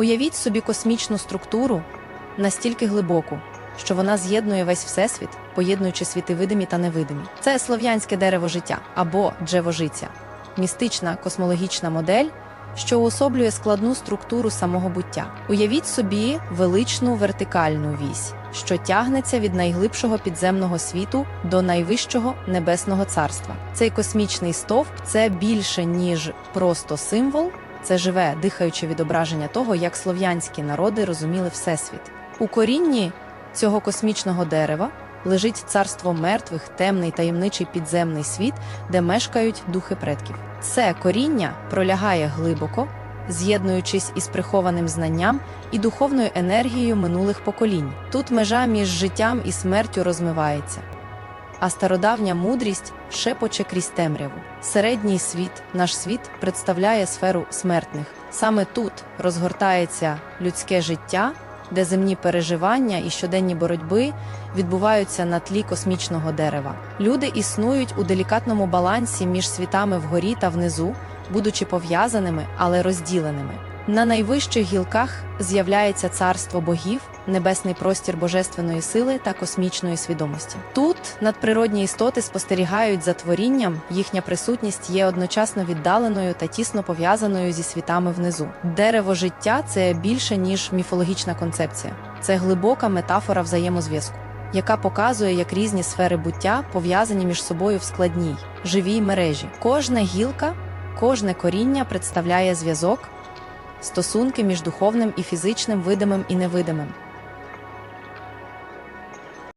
Уявіть собі космічну структуру настільки глибоку, що вона з'єднує весь всесвіт, поєднуючи світи видимі та невидимі. Це слов'янське дерево життя або джевожиця, містична космологічна модель, що уособлює складну структуру самого буття. Уявіть собі величну вертикальну вісь, що тягнеться від найглибшого підземного світу до найвищого небесного царства. Цей космічний стовп це більше ніж просто символ. Це живе, дихаюче відображення того, як слов'янські народи розуміли всесвіт. У корінні цього космічного дерева лежить царство мертвих, темний таємничий підземний світ, де мешкають духи предків. Це коріння пролягає глибоко, з'єднуючись із прихованим знанням і духовною енергією минулих поколінь. Тут межа між життям і смертю розмивається. А стародавня мудрість шепоче крізь темряву. Середній світ, наш світ, представляє сферу смертних. Саме тут розгортається людське життя, де земні переживання і щоденні боротьби відбуваються на тлі космічного дерева. Люди існують у делікатному балансі між світами вгорі та внизу, будучи пов'язаними, але розділеними. На найвищих гілках з'являється царство богів, небесний простір божественної сили та космічної свідомості. Тут надприродні істоти спостерігають за творінням, їхня присутність є одночасно віддаленою та тісно пов'язаною зі світами внизу. Дерево життя це більше ніж міфологічна концепція, це глибока метафора взаємозв'язку. Яка показує, як різні сфери буття пов'язані між собою в складній, живій мережі. Кожна гілка, кожне коріння представляє зв'язок, стосунки між духовним і фізичним, видимим і невидимим.